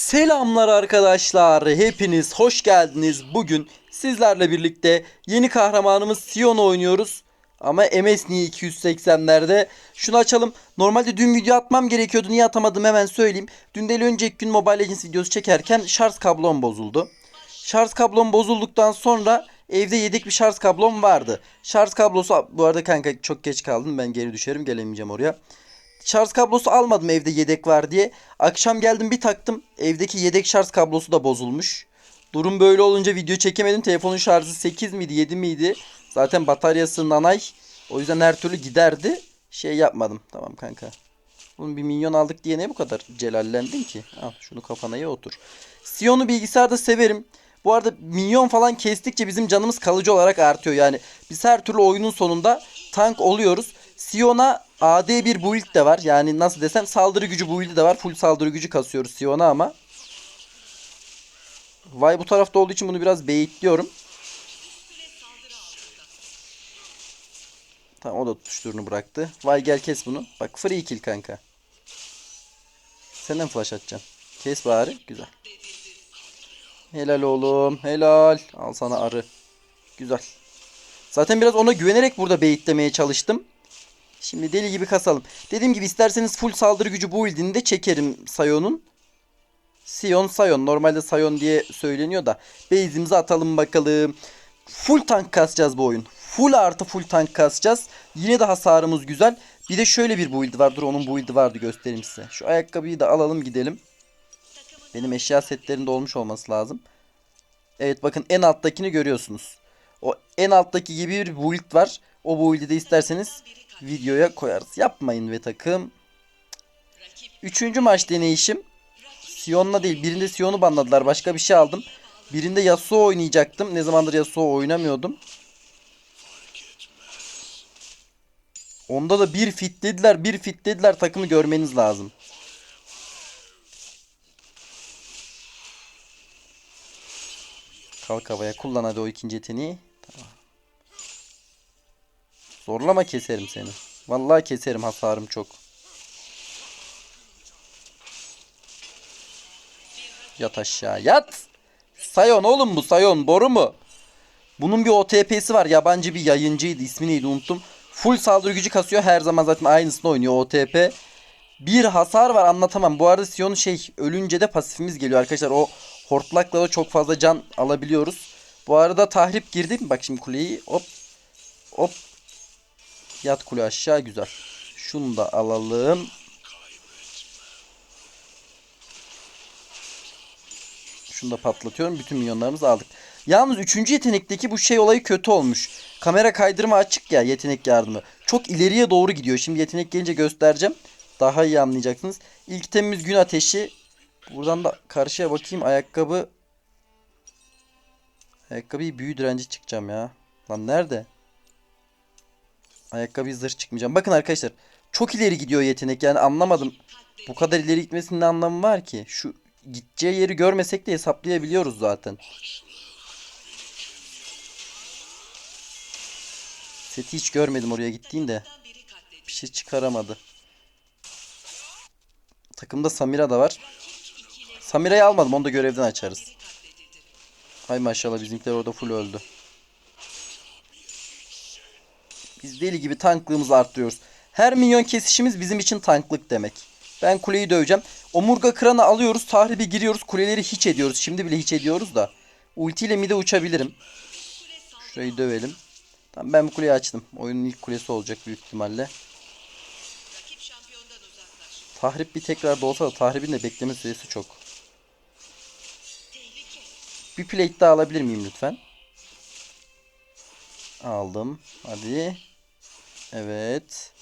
Selamlar arkadaşlar. Hepiniz hoş geldiniz. Bugün sizlerle birlikte yeni kahramanımız Sion oynuyoruz. Ama MS niye 280'lerde? Şunu açalım. Normalde dün video atmam gerekiyordu. Niye atamadım hemen söyleyeyim. Dün değil önceki gün Mobile Legends videosu çekerken şarj kablom bozuldu. Şarj kablom bozulduktan sonra evde yedek bir şarj kablom vardı. Şarj kablosu bu arada kanka çok geç kaldım. Ben geri düşerim gelemeyeceğim oraya. Şarj kablosu almadım evde yedek var diye. Akşam geldim bir taktım. Evdeki yedek şarj kablosu da bozulmuş. Durum böyle olunca video çekemedim. Telefonun şarjı 8 miydi 7 miydi? Zaten bataryası nanay. O yüzden her türlü giderdi. Şey yapmadım. Tamam kanka. Bunun bir milyon aldık diye ne bu kadar celallendin ki? Al şunu kafana ye otur. Sion'u bilgisayarda severim. Bu arada milyon falan kestikçe bizim canımız kalıcı olarak artıyor. Yani biz her türlü oyunun sonunda tank oluyoruz. Sion'a AD bir build de var. Yani nasıl desem saldırı gücü build'i de var. Full saldırı gücü kasıyoruz Sion'a ama. Vay bu tarafta olduğu için bunu biraz beyitliyorum. Tamam o da tutuşturunu bıraktı. Vay gel kes bunu. Bak free kill kanka. Senden flash atacağım. Kes bari. Güzel. Helal oğlum. Helal. Al sana arı. Güzel. Zaten biraz ona güvenerek burada beyitlemeye çalıştım. Şimdi deli gibi kasalım. Dediğim gibi isterseniz full saldırı gücü bu build'ini çekerim Sayon'un. Sion Sayon. Normalde Sayon diye söyleniyor da. Base'imizi atalım bakalım. Full tank kasacağız bu oyun. Full artı full tank kasacağız. Yine de hasarımız güzel. Bir de şöyle bir build var. Dur onun build'i vardı göstereyim size. Şu ayakkabıyı da alalım gidelim. Benim eşya setlerinde olmuş olması lazım. Evet bakın en alttakini görüyorsunuz. O en alttaki gibi bir build var. O build'i de isterseniz videoya koyarız. Yapmayın ve takım. Üçüncü maç deneyişim. Sion'la değil. Birinde Sion'u banladılar. Başka bir şey aldım. Birinde Yasuo oynayacaktım. Ne zamandır Yasuo oynamıyordum. Onda da bir fitlediler. Bir fitlediler. Takımı görmeniz lazım. Kalk havaya. Kullan hadi o ikinci yeteneği. Zorlama keserim seni. Vallahi keserim hasarım çok. Yat aşağı yat. Sayon oğlum bu Sayon boru mu? Bunun bir OTP'si var yabancı bir yayıncıydı ismi neydi unuttum. Full saldırı gücü kasıyor her zaman zaten aynısını oynuyor OTP. Bir hasar var anlatamam. Bu arada Sion şey ölünce de pasifimiz geliyor arkadaşlar. O hortlakla da çok fazla can alabiliyoruz. Bu arada tahrip girdi. Bak şimdi kuleyi hop hop Yat kule aşağı güzel. Şunu da alalım. Şunu da patlatıyorum. Bütün milyonlarımızı aldık. Yalnız 3. yetenekteki bu şey olayı kötü olmuş. Kamera kaydırma açık ya yetenek yardımı. Çok ileriye doğru gidiyor. Şimdi yetenek gelince göstereceğim. Daha iyi anlayacaksınız. İlk temimiz gün ateşi. Buradan da karşıya bakayım. Ayakkabı. Ayakkabıyı büyü direnci çıkacağım ya. Lan nerede? Ayakkabı zırh çıkmayacağım. Bakın arkadaşlar. Çok ileri gidiyor yetenek. Yani anlamadım. Bu kadar ileri gitmesinin anlamı var ki? Şu gideceği yeri görmesek de hesaplayabiliyoruz zaten. Seti hiç görmedim oraya gittiğinde. Bir şey çıkaramadı. Takımda Samira da var. Samira'yı almadım. Onu da görevden açarız. Hay maşallah bizimkiler orada full öldü. Biz deli gibi tanklığımızı arttırıyoruz. Her milyon kesişimiz bizim için tanklık demek. Ben kuleyi döveceğim. Omurga kıranı alıyoruz. Tahribi giriyoruz. Kuleleri hiç ediyoruz. Şimdi bile hiç ediyoruz da. Ultiyle mide uçabilirim. Şurayı dövelim. Tamam ben bu kuleyi açtım. Oyunun ilk kulesi olacak büyük ihtimalle. Tahrip bir tekrar da olsa da tahribin de bekleme süresi çok. Bir plate daha alabilir miyim lütfen? Aldım. Hadi. Evet.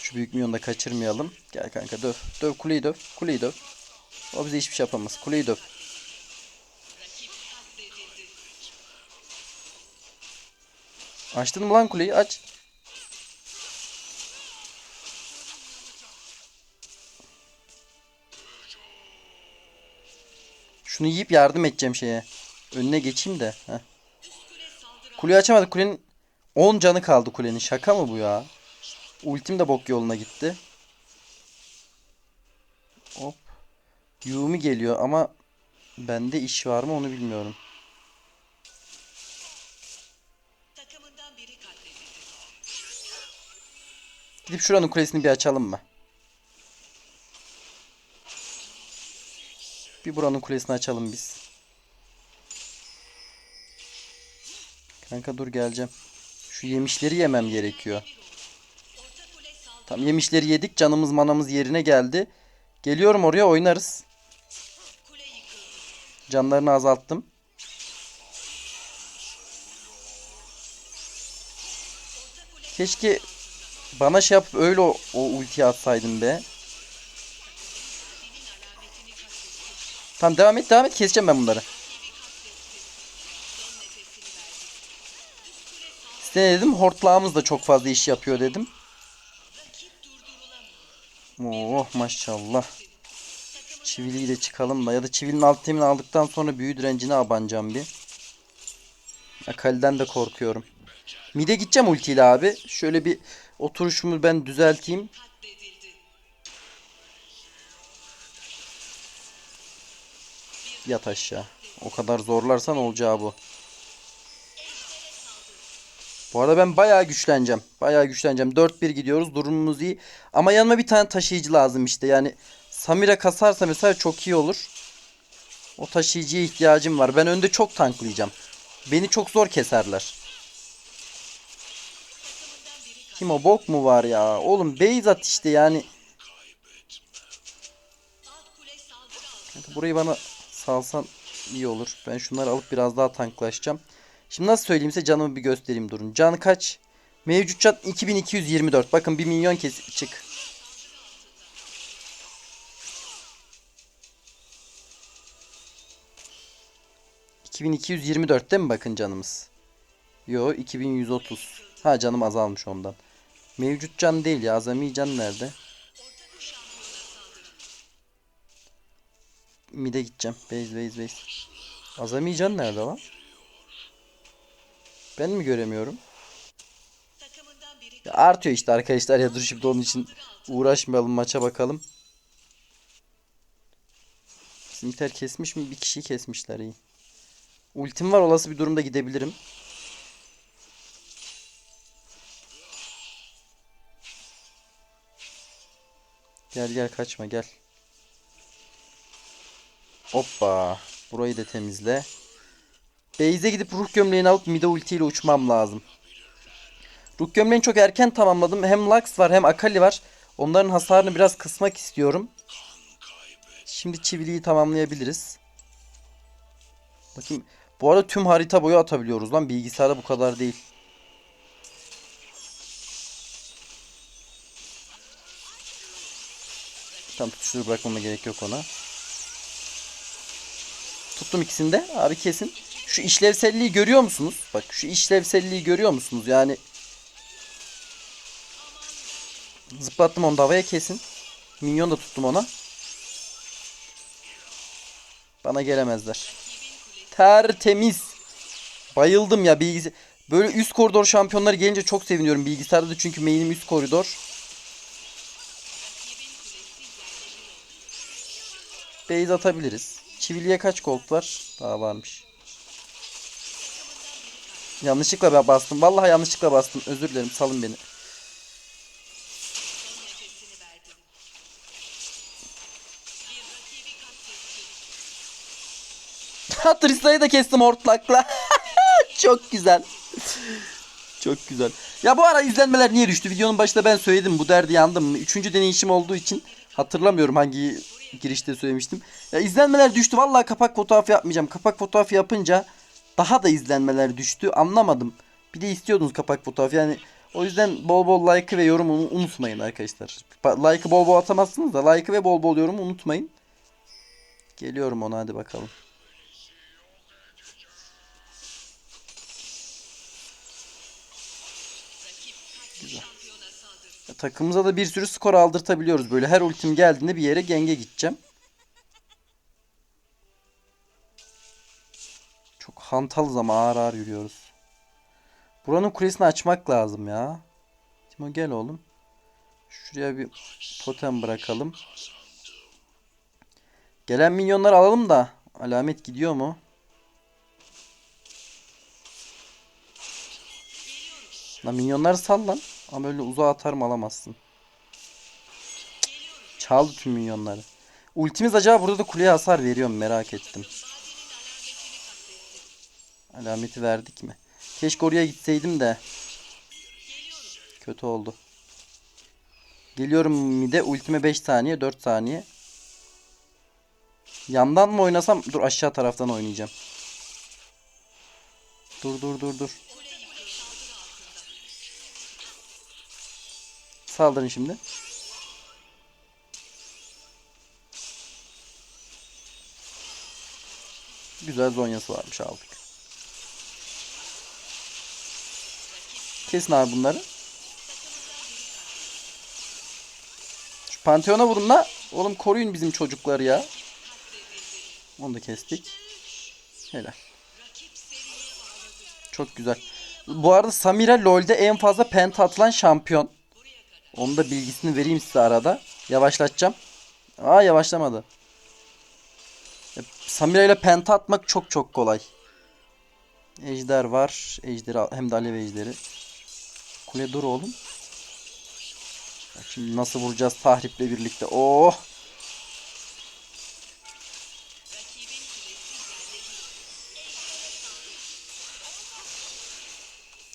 Şu büyük milyonu da kaçırmayalım. Gel kanka döv. Döv kuleyi döv. Kuleyi döv. O bize hiçbir şey yapamaz. Kuleyi döv. Açtın mı lan kuleyi? Aç. Şunu yiyip yardım edeceğim şeye. Önüne geçeyim de. Heh. Kuleyi açamadık. Kulenin 10 canı kaldı kulenin. Şaka mı bu ya? Ultim de bok yoluna gitti. Yumi geliyor ama bende iş var mı onu bilmiyorum. Gidip şuranın kulesini bir açalım mı? Bir buranın kulesini açalım biz. Kanka dur geleceğim. Şu yemişleri yemem gerekiyor. Tam yemişleri yedik canımız manamız yerine geldi. Geliyorum oraya oynarız. Canlarını azalttım. Keşke bana şey yapıp öyle o, o ultiyi atsaydın be. Tamam devam et devam et keseceğim ben bunları. Size dedim hortlağımız da çok fazla iş yapıyor dedim. Oh maşallah. Şu Çiviliyi de çıkalım da ya da çivilin alt temini aldıktan sonra büyü direncine abanacağım bir. Akali'den de korkuyorum. Mide gideceğim ultiyle abi. Şöyle bir oturuşumu ben düzelteyim. Yat aşağı. O kadar zorlarsan olacağı bu. Bu arada ben bayağı güçleneceğim. Bayağı güçleneceğim. 4-1 gidiyoruz. Durumumuz iyi. Ama yanıma bir tane taşıyıcı lazım işte. Yani Samira kasarsa mesela çok iyi olur. O taşıyıcıya ihtiyacım var. Ben önde çok tanklayacağım. Beni çok zor keserler. Kim o bok mu var ya? Oğlum base at işte yani. Burayı bana salsan iyi olur. Ben şunları alıp biraz daha tanklaşacağım. Şimdi nasıl söyleyeyim size canımı bir göstereyim durun. Can kaç? Mevcut can 2224. Bakın 1 milyon kes çık. ...2224'te mi bakın canımız? Yo 2130. Ha canım azalmış ondan. Mevcut can değil ya. Azami can nerede? Mide gideceğim. Base base base. Azami can nerede lan? Ben mi göremiyorum? Ya artıyor işte arkadaşlar ya dur şimdi onun için uğraşmayalım maça bakalım. Bizimkiler kesmiş mi? Bir kişiyi kesmişler iyi. Ultim var olası bir durumda gidebilirim. Gel gel kaçma gel. Hoppa. Burayı da temizle. Base'e gidip ruh gömleğini alıp mide ultiyle uçmam lazım. Ruh gömleğini çok erken tamamladım. Hem Lux var hem Akali var. Onların hasarını biraz kısmak istiyorum. Şimdi çiviliyi tamamlayabiliriz. Bakayım. Bu arada tüm harita boyu atabiliyoruz lan. Bilgisayarda bu kadar değil. Tam tutuştur bırakmama gerek yok ona. Tuttum ikisini de. Abi kesin. Şu işlevselliği görüyor musunuz? Bak şu işlevselliği görüyor musunuz? Yani Zıplattım onu da havaya kesin. Minyon da tuttum ona. Bana gelemezler. Tertemiz. Bayıldım ya bilgisi. Böyle üst koridor şampiyonları gelince çok seviniyorum bilgisayarda da çünkü main'im üst koridor. Base atabiliriz. Çiviliye kaç gold var? Daha varmış. Yanlışlıkla ben bastım. Vallahi yanlışlıkla bastım. Özür dilerim. Salın beni. Trista'yı da kestim hortlakla. Çok güzel. Çok güzel. Ya bu ara izlenmeler niye düştü? Videonun başında ben söyledim bu derdi yandım. Üçüncü deneyişim olduğu için hatırlamıyorum hangi girişte söylemiştim. Ya izlenmeler düştü. Vallahi kapak fotoğrafı yapmayacağım. Kapak fotoğrafı yapınca daha da izlenmeler düştü. Anlamadım. Bir de istiyordunuz kapak fotoğrafı. Yani o yüzden bol bol like ve yorum unutmayın arkadaşlar. Like'ı bol bol atamazsınız da like ve bol bol yorum unutmayın. Geliyorum ona hadi bakalım. Saldırı. Takımımıza da bir sürü skor aldırtabiliyoruz. Böyle her ultim geldiğinde bir yere genge gideceğim. Hantalız ama ağır ağır yürüyoruz. Buranın kulesini açmak lazım ya. Timo gel oğlum. Şuraya bir totem bırakalım. Gelen minyonları alalım da. Alamet gidiyor mu? Lan minyonları sal lan. Ama öyle uzağa atarım alamazsın. Cık, Çaldı tüm minyonları. Ultimiz acaba burada da kuleye hasar veriyor mu merak ettim. Alameti verdik mi? Keşke oraya gitseydim de. Kötü oldu. Geliyorum mide. Ultime 5 saniye 4 saniye. Yandan mı oynasam? Dur aşağı taraftan oynayacağım. Dur dur dur dur. Saldırın şimdi. Güzel zonyası varmış aldık. Kesin abi bunları. Şu Pantheon'a vurun la. Oğlum koruyun bizim çocukları ya. Onu da kestik. Helal. Çok güzel. Bu arada Samira LoL'de en fazla penta atılan şampiyon. Onun da bilgisini vereyim size arada. Yavaşlatacağım. Aa yavaşlamadı. Ya, Samira ile penta atmak çok çok kolay. Ejder var. Ejderi hem de alev ejderi. Kule dur oğlum. Bak şimdi nasıl vuracağız tahriple birlikte. Oh!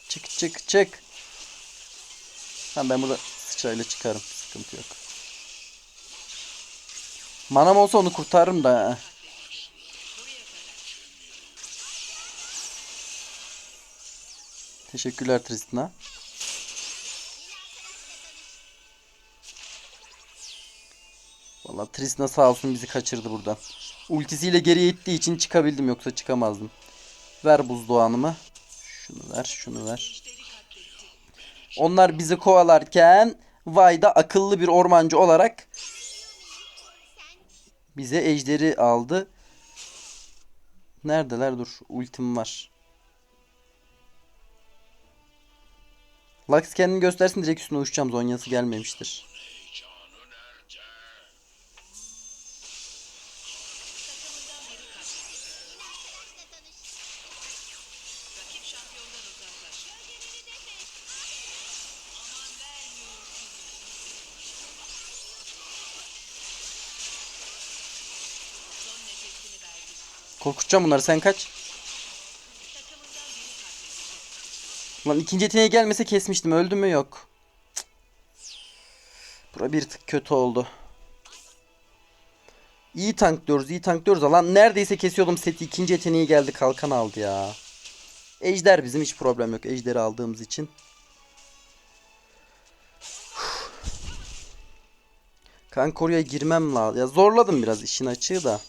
Çık çık çık. Tamam ben burada sıçrayla çıkarım. Sıkıntı yok. Manam olsa onu kurtarırım da. Teşekkürler Tristina. Vallahi Tristina sağ olsun bizi kaçırdı buradan. Ultisiyle geriye ittiği için çıkabildim yoksa çıkamazdım. Ver buzdoğanımı. Şunu ver, şunu ver. Onlar bizi kovalarken Vayda akıllı bir ormancı olarak bize ejderi aldı. Neredeler? Dur. Ultim var. Lux kendini göstersin direkt üstüne uçacağım. Zonyası gelmemiştir. Korkutacağım bunları. Sen kaç. Lan ikinci yeteneği gelmese kesmiştim. Öldü mü? Yok. Cık. Bura bir tık kötü oldu. İyi tanklıyoruz, iyi tanklıyoruz. Lan neredeyse kesiyordum seti. ikinci yeteneği geldi, kalkan aldı ya. Ejder bizim hiç problem yok. Ejderi aldığımız için. Kanka oraya girmem lazım. Ya zorladım biraz işin açığı da.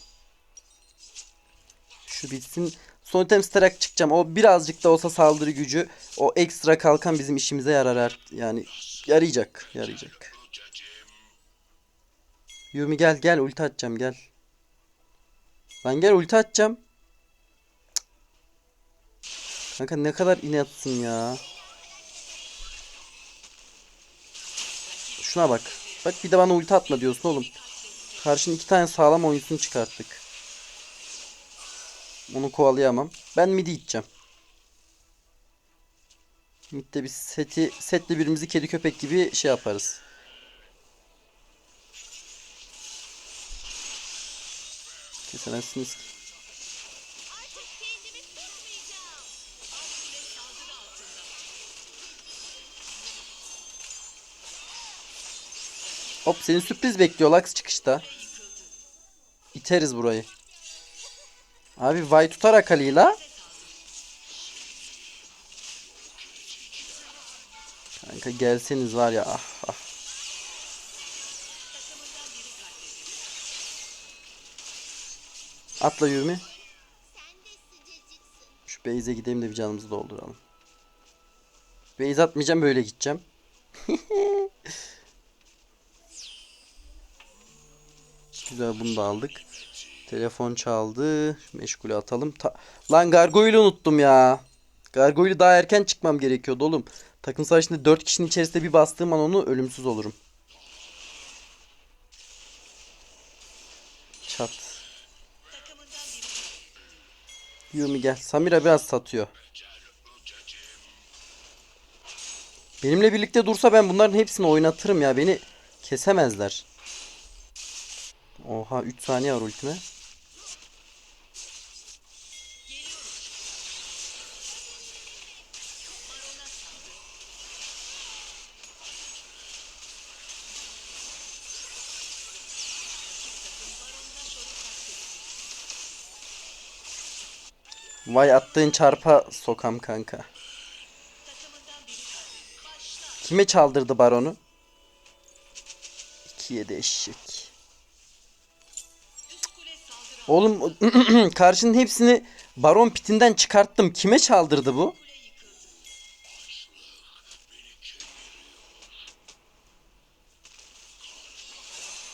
Şu bitsin. Son item starak çıkacağım. O birazcık da olsa saldırı gücü. O ekstra kalkan bizim işimize yarar. Yani yarayacak. Yarayacak. Yumi gel gel ulti atacağım gel. Ben gel ulti atacağım. Kanka ne kadar inatsın ya. Şuna bak. Bak bir de bana ulti atma diyorsun oğlum. Karşın iki tane sağlam oyuncusunu çıkarttık. Onu kovalayamam. Ben midi gideceğim. Mid'de bir seti setle birbirimizi kedi köpek gibi şey yaparız. Kesemezsiniz ki. Hop seni sürpriz bekliyor Lux çıkışta. İteriz burayı. Abi Vay tutar Akali'yle. Kanka gelseniz var ya ah ah. Atla yürüme. Şu base'e gideyim de bir canımızı dolduralım. Base atmayacağım böyle gideceğim. Güzel bunu da aldık. Telefon çaldı. Meşgule atalım. Ta- Lan Gargoyle'u unuttum ya. Gargoyle daha erken çıkmam gerekiyordu oğlum. Takım savaşında 4 kişinin içerisinde bir bastığım an onu ölümsüz olurum. Çat. Yumi gel. Samira biraz satıyor. Benimle birlikte dursa ben bunların hepsini oynatırım ya. Beni kesemezler. Oha 3 saniye var ultime. Vay attığın çarpa sokam kanka. Kime çaldırdı baronu? 2-7 eşek. Oğlum karşının hepsini baron pitinden çıkarttım. Kime çaldırdı bu?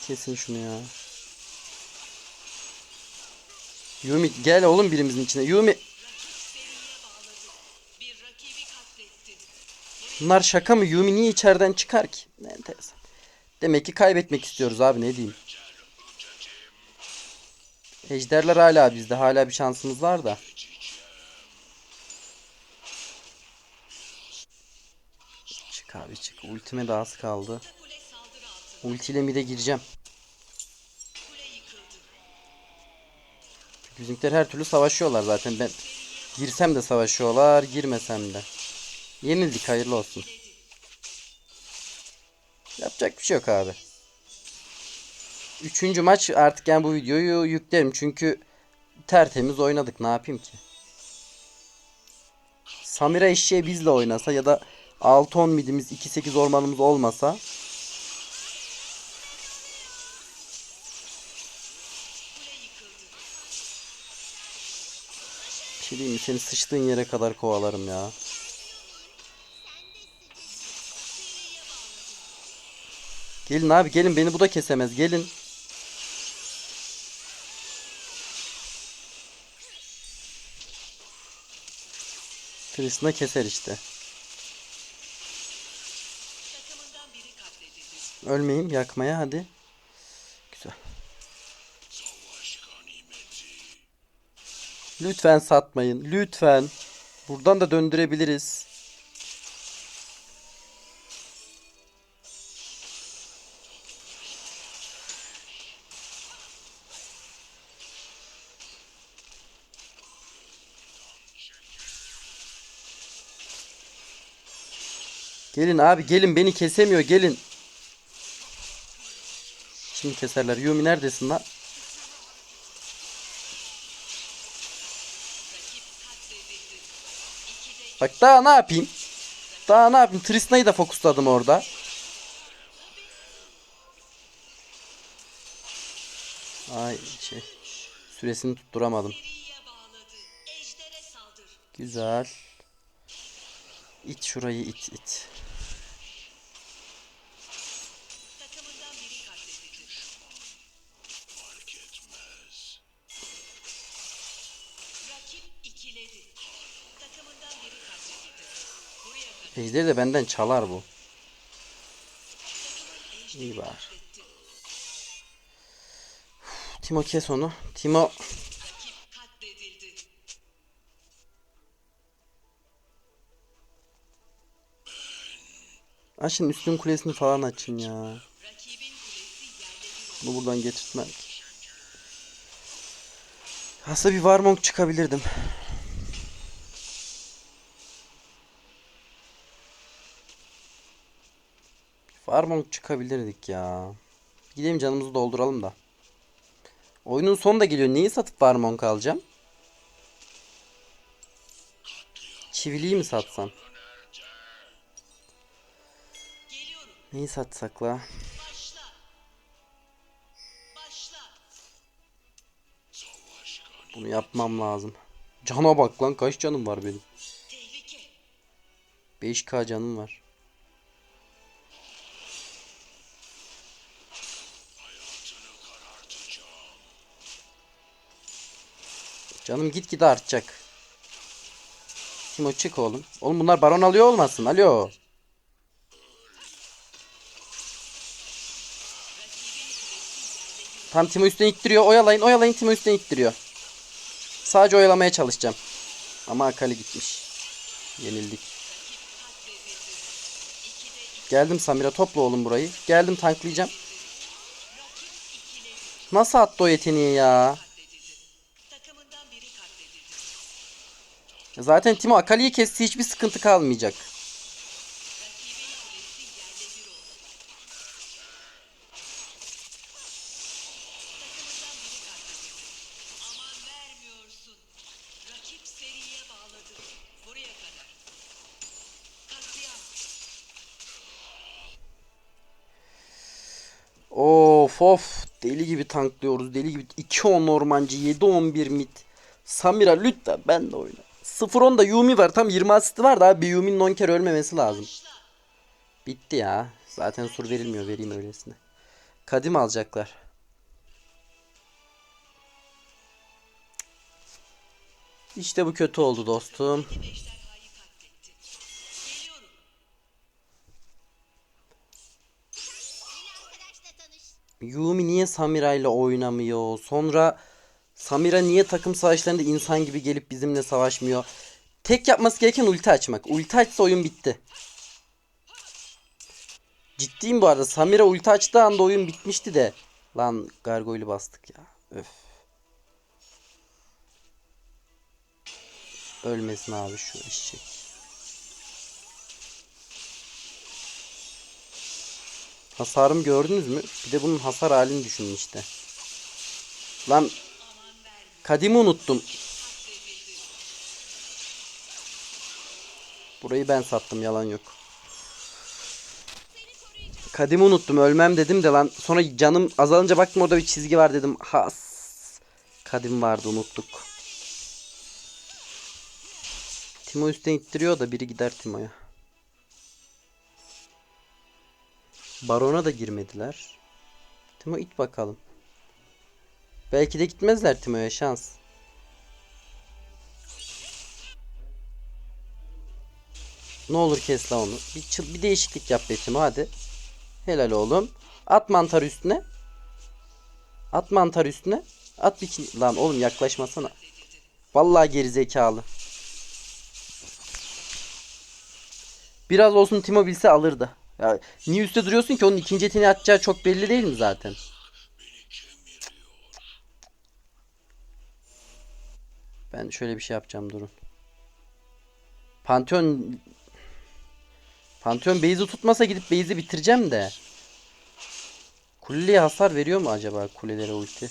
Kesin şunu ya. Yumi gel oğlum birimizin içine. Yumi bunlar şaka mı? Yumi niye içeriden çıkar ki? Enteresan. Demek ki kaybetmek istiyoruz abi ne diyeyim. Ejderler hala bizde. Hala bir şansımız var da. Çık abi çık. Ultime daha az kaldı. Ultiyle mid'e gireceğim. Kule yıkıldı. Bizimkiler her türlü savaşıyorlar zaten. Ben girsem de savaşıyorlar, girmesem de. Yenildik hayırlı olsun. Yapacak bir şey yok abi. Üçüncü maç artık yani bu videoyu yüklerim çünkü tertemiz oynadık ne yapayım ki. Samira eşeğe bizle oynasa ya da 6-10 midimiz 2-8 ormanımız olmasa şey diyeyim mi? Seni sıçtığın yere kadar kovalarım ya. Gelin abi gelin beni bu da kesemez gelin. Trisna keser işte. Ölmeyeyim yakmaya hadi. Lütfen satmayın. Lütfen. Buradan da döndürebiliriz. Gelin abi gelin beni kesemiyor gelin. Şimdi keserler. Yumi neredesin lan? Bak daha ne yapayım? Daha ne yapayım? Trisna'yı da fokusladım orada. Ay şey. Süresini tutturamadım. Güzel. İt şurayı it it. Ejderi de benden çalar bu. İyi katletti. Timo kes onu. Timo açın üstün kulesini falan açın ya. Bunu buradan getirtmem. Aslında bir Warmong çıkabilirdim. Warmong çıkabilirdik ya. Gidelim canımızı dolduralım da. Oyunun sonu da geliyor. Neyi satıp Warmong alacağım? Çiviliyi mi satsam? Neyi satsak la? Bunu yapmam lazım. Cana bak lan kaç canım var benim. Tehlike. 5k canım var. Canım gitgide artacak. Timo çık oğlum. Oğlum bunlar baron alıyor olmasın. Alo. Tam Timo üstten ittiriyor. Oyalayın oyalayın Timo üstten ittiriyor. Sadece oyalamaya çalışacağım. Ama Akali gitmiş. Yenildik. Geldim Samira topla oğlum burayı. Geldim tanklayacağım. Nasıl attı o yeteneği ya? Zaten Timo Akali'yi kesti hiçbir sıkıntı kalmayacak. Of of. Deli gibi tanklıyoruz deli gibi. 2-10 ormancı 7-11 mid Samira lütfen ben de oyna 0-10 da Yumi var tam 20 asisti var da abi Yumi'nin 10 kere ölmemesi lazım. Bitti ya zaten sur verilmiyor vereyim öylesine Kadim alacaklar İşte bu kötü oldu dostum. Yumi niye Samira ile oynamıyor? Sonra Samira niye takım savaşlarında insan gibi gelip bizimle savaşmıyor? Tek yapması gereken ulti açmak. Ulti açsa oyun bitti. Ciddiyim bu arada. Samira ulti açtığı anda oyun bitmişti de. Lan gargoylu bastık ya. Öf. Ölmesin abi şu eşek. Hasarımı gördünüz mü? Bir de bunun hasar halini düşünün işte. Lan kadimi unuttum. Burayı ben sattım yalan yok. Kadimi unuttum ölmem dedim de lan sonra canım azalınca baktım orada bir çizgi var dedim. Has. Kadim vardı unuttuk. Timo üstten ittiriyor da biri gider Timo'ya. Barona da girmediler. Timo it bakalım. Belki de gitmezler Timo'ya şans. Ne olur kes la onu. Bir, çıl- bir değişiklik yap be Timo hadi. Helal oğlum. At mantar üstüne. At mantar üstüne. At bir Lan oğlum yaklaşmasana. Vallahi geri zekalı. Biraz olsun Timo bilse alırdı. Ya niye üstte duruyorsun ki onun ikinci yeteneği atacağı çok belli değil mi zaten? Ben şöyle bir şey yapacağım durun. Pantheon Pantheon base'i tutmasa gidip base'i bitireceğim de. Kuleye hasar veriyor mu acaba kulelere ulti?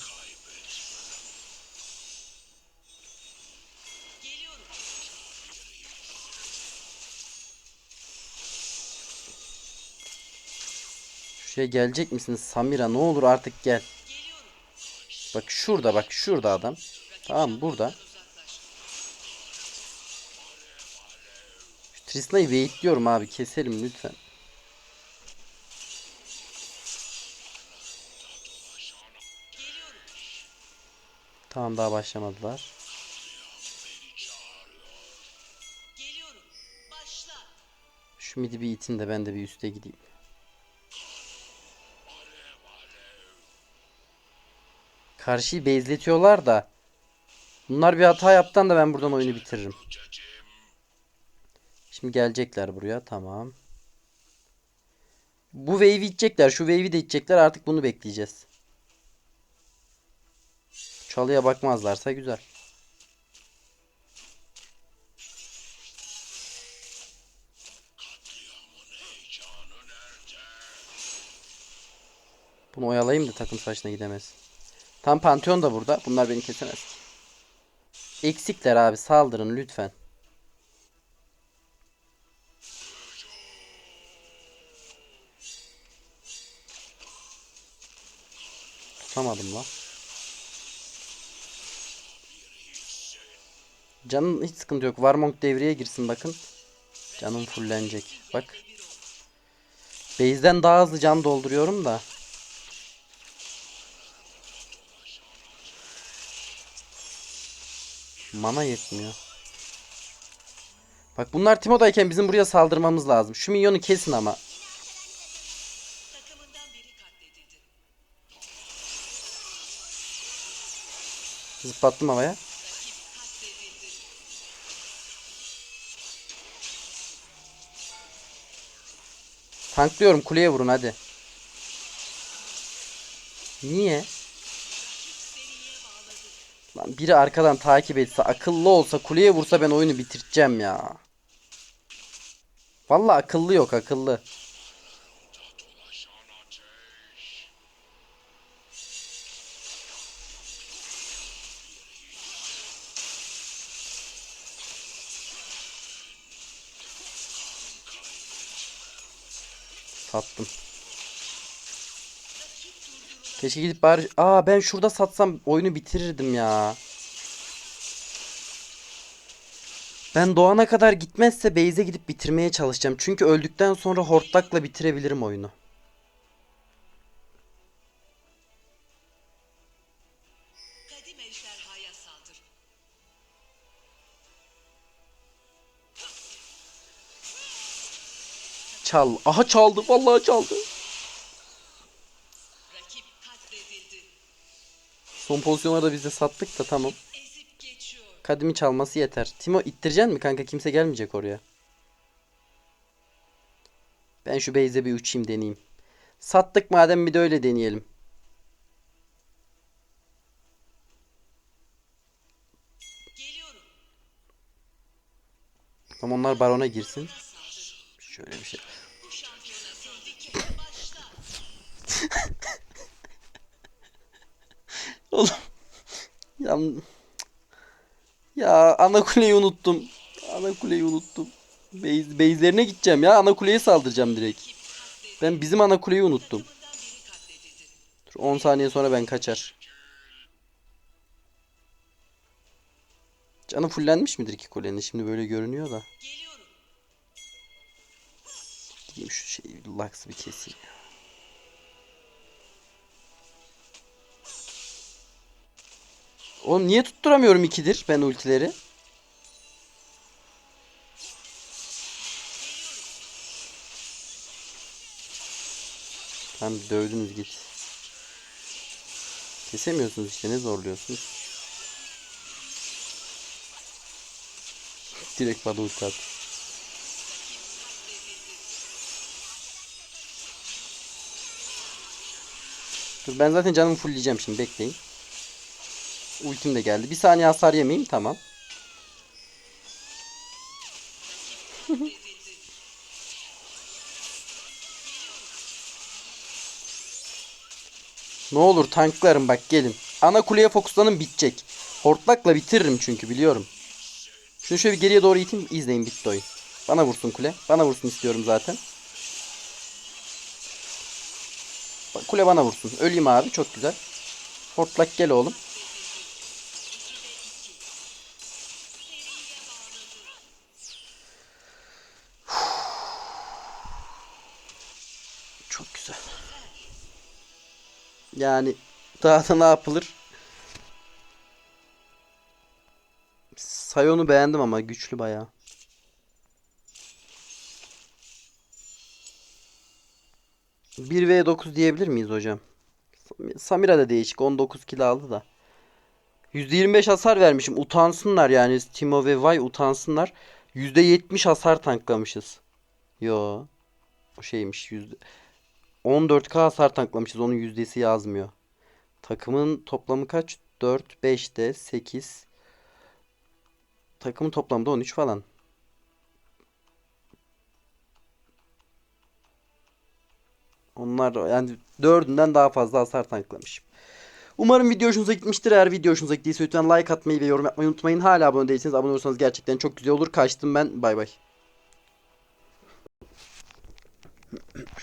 Şuraya gelecek misiniz Samira ne olur artık gel. Bak şurada bak şurada adam. Tamam burada. Uzaklaş. Şu Trisna'yı waitliyorum abi keselim lütfen. Tamam daha başlamadılar. Şu midi bir itin de ben de bir üste gideyim. Karşıyı bezletiyorlar da. Bunlar bir hata yaptan da ben buradan oyunu bitiririm. Şimdi gelecekler buraya. Tamam. Bu wave'i itecekler. Şu wave'i de itecekler. Artık bunu bekleyeceğiz. Çalıya bakmazlarsa güzel. Bunu oyalayayım da takım saçına gidemez. Tam Pantheon da burada. Bunlar beni kesemez. Eksikler abi saldırın lütfen. Tutamadım lan. Canın hiç sıkıntı yok. Warmonk devreye girsin bakın. Canım fullenecek. Bak. Base'den daha hızlı can dolduruyorum da. Mana yetmiyor. Bak bunlar Timo'dayken bizim buraya saldırmamız lazım. Şu minyonu kesin ama. Zıplattım havaya. Tanklıyorum kuleye vurun hadi. Niye? Lan biri arkadan takip etse akıllı olsa kuleye vursa ben oyunu bitireceğim ya. Vallahi akıllı yok akıllı. Sattım. Keşke gidip bari... Aa ben şurada satsam oyunu bitirirdim ya. Ben doğana kadar gitmezse base'e gidip bitirmeye çalışacağım. Çünkü öldükten sonra hortlakla bitirebilirim oyunu. Çal. Aha çaldı. Vallahi çaldı. Son pozisyonlarda biz de sattık da tamam. Kadimi çalması yeter. Timo ittireceksin mi kanka? Kimse gelmeyecek oraya. Ben şu base'e bir uçayım deneyeyim. Sattık madem bir de öyle deneyelim. Geliyorum. Tamam onlar barona girsin. Şöyle bir şey. Bu şampiyona tehlikeye başla. Oğlum. Ya, ya ana kuleyi unuttum. Ana kuleyi unuttum. Base, base'lerine gideceğim ya. Ana kuleye saldıracağım direkt. Ben bizim ana kuleyi unuttum. Dur 10 saniye sonra ben kaçar. Canı fullenmiş midir ki kulenin? Şimdi böyle görünüyor da. Gideyim şu şeyi Lux'ı bir keseyim. Oğlum niye tutturamıyorum ikidir ben ultileri? Tamam dövdünüz git. Kesemiyorsunuz işte ne zorluyorsunuz? Direkt bana ulti at. Dur ben zaten canımı fullleyeceğim şimdi bekleyin. Ultim de geldi. Bir saniye hasar yemeyeyim tamam. ne olur tanklarım bak gelin. Ana kuleye fokuslanın bitecek. Hortlakla bitiririm çünkü biliyorum. Şunu şöyle bir geriye doğru iteyim. izleyin bitti oyun. Bana vursun kule. Bana vursun istiyorum zaten. Kule bana vursun. Öleyim abi çok güzel. Hortlak gel oğlum. Çok güzel. Yani daha da ne yapılır? Sayon'u beğendim ama güçlü bayağı. Bir v 9 diyebilir miyiz hocam? Samira da değişik. 19 kilo aldı da. %25 hasar vermişim. Utansınlar yani. Timo ve Vay utansınlar. %70 hasar tanklamışız. Yo. O şeymiş. Yüzde... 14k hasar tanklamışız. Onun yüzdesi yazmıyor. Takımın toplamı kaç? 4, 5'te 8. Takımın toplamda 13 falan. Onlar yani dördünden daha fazla hasar tanklamışım. Umarım video hoşunuza gitmiştir. Eğer video hoşunuza gittiyse lütfen like atmayı ve yorum yapmayı unutmayın. Hala abone değilseniz abone olursanız gerçekten çok güzel olur. Kaçtım ben. Bay bay.